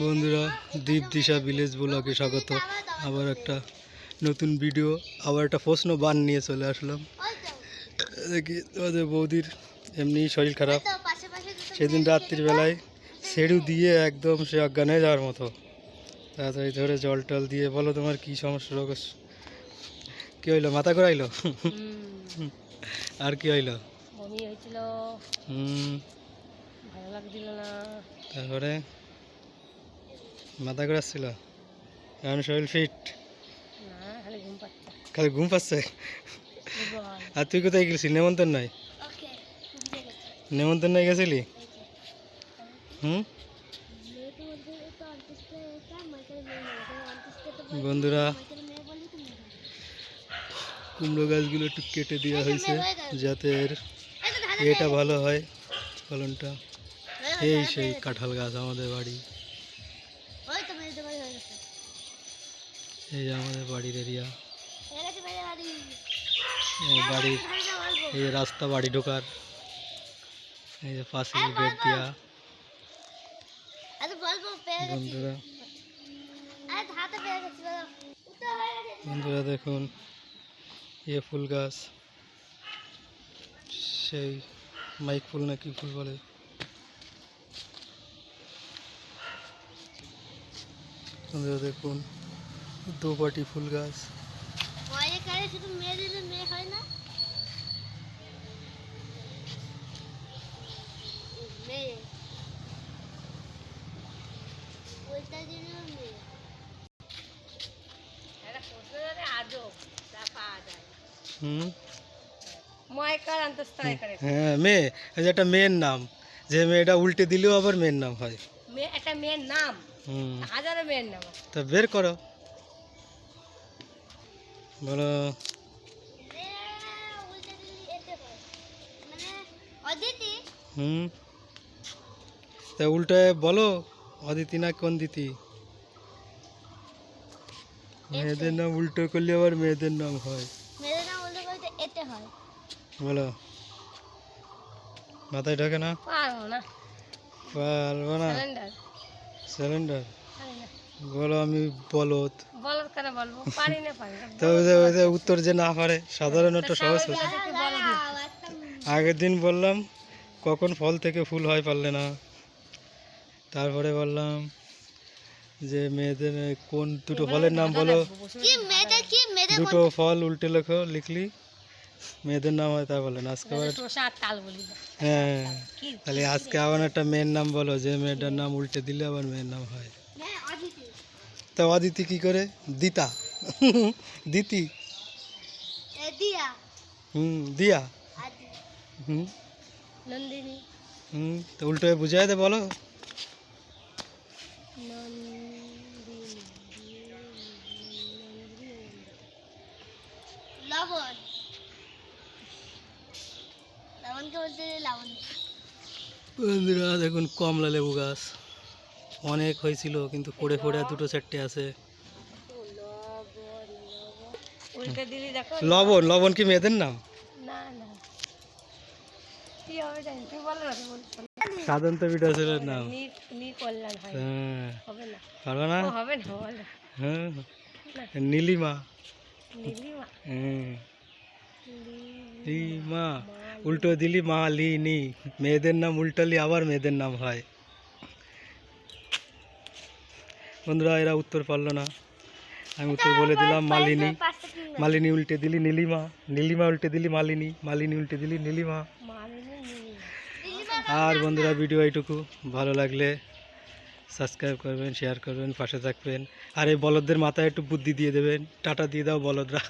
বন্ধুরা দীপ দিশা ভিলেজ ব্লকে স্বাগত। আবার একটা নতুন ভিডিও আবার একটা প্রশ্ন বান নিয়ে চলে আসলাম। দেখি তোমাদের বৌদির এমনি শরীর খারাপ। সেদিন রাত্রির বেলায় সেড়ু দিয়ে একদম সে অজ্ঞান হয়ে যাওয়ার মতো। তাড়াতাড়ি ধরে জল টল দিয়ে বলো তোমার কি সমস্যা রোগ? কি হইল মাথা ঘোরাইলো? আর কি হইল? হুম। ভালো লাগছিল না। তারপরে? মাথা ঘোরাচ্ছিল এখন শরীর ফিট না খালি ঘুম পাচ্ছে। খালি ঘুম পাচ্ছে? দুর্বল আর তুই কোথায় গেছিস নেমন্তন্ন নয় নেমন্তন্ন গেছিলি? হুম? বন্ধুরা কুমড়ো গাছগুলো একটু কেটে দেওয়া হয়েছে যাতে এর এটা ভালো হয় ফলনটা। এই সেই কাঁঠাল গাছ আমাদের বাড়ি। এই যে আমাদের বাড়ির এরিয়া এই বাড়ির এই যে রাস্তা বাড়ি ঢোকার এই যে পাঁচিল গেট দিয়া বন্ধুরা বন্ধুরা দেখুন এ ফুল গাছ সেই মাইক ফুল না কি ফুল বলে বন্ধুরা দেখুন দোপাটি ফুল গাছ শুধু মেয়ে দিলে মেয়ে হয় না মেয়ে ওইটা দিলেও মেয়ে এটা প্রশ্ন ধরে আজও যা পাওয়া যায় হুম ময়কার আন্তস্থায় করে হ্যাঁ মেয়ে এই যে একটা মেয়ের নাম যে মেয়েটা উল্টে দিলেও আবার মেয়ের নাম হয় মেয়ে একটা মেয়ের নাম হুম হাজারো মেয়ের নাম আছে। তা বের করো বলো। হুম। তা উল্টে বলো অদিতি না কোন দিতি মেয়েদের নাম উল্টো করলে আবার মেয়েদের নাম হয়। মেয়েদের নাম উল্টে করতে এতে হয় বলো। মাথায় ঢোকে না? পারব না। পারব না। সিলিন্ডার সিলিন্ডার না। বলো আমি বলত বলো কেন বলব? পারি না পারি তো ওই যে- ওই যে উত্তর যে না পারে সাধারণ একটা সহজ। আগের দিন বললাম কখন ফল থেকে ফুল হয় পারলে না। তারপরে বললাম যে মেয়েদের কোন দুটো ফলের নাম বলো? দুটো ফল উল্টে লেখো লিখলি। মেয়েদের নাম হয় তা বলেন আজকে হ্যাঁ তাহলে আজকে আবার একটা মেয়ের নাম বলো যে মেয়েটার নাম উল্টে দিলে আবার মেয়ের নাম হয়। তা অদিতি কি করে? দিতা। দিতি। দিয়া। হুম দিয়া। হুম। হুম তো উল্টো বুঝাই দে বলো। লবণ। বন্ধুরা দেখুন কমলা লেবু গাছ। অনেক হয়েছিল কিন্তু পড়ে পড়ে দুটো চারটে আছে। লবণ লবণ কি মেয়েদের নাম? সাধারণত বিটা ছেলের নাম। হয়। হ্যাঁ। পারবে না? বলো। হ্যাঁ। নীলিমা। নীলিমা। হ্যাঁ। লিমা উল্টো দিলি মা লি নি মেয়েদের নাম উল্টালি আবার মেয়েদের নাম হয়। বন্ধুরা এরা উত্তর পারল না। আমি উত্তর বলে দিলাম মালিনী। মালিনী উল্টে দিলি নীলিমা। নীলিমা উল্টে দিলি মালিনী। মালিনী উল্টে দিলি নীলিমা। আর বন্ধুরা ভিডিও এইটুকু। ভালো লাগলে সাবস্ক্রাইব করবেন শেয়ার করবেন পাশে থাকবেন। আর এই বলদদের মাথায় একটু বুদ্ধি দিয়ে দেবেন। টাটা দিয়ে দাও বলদরা।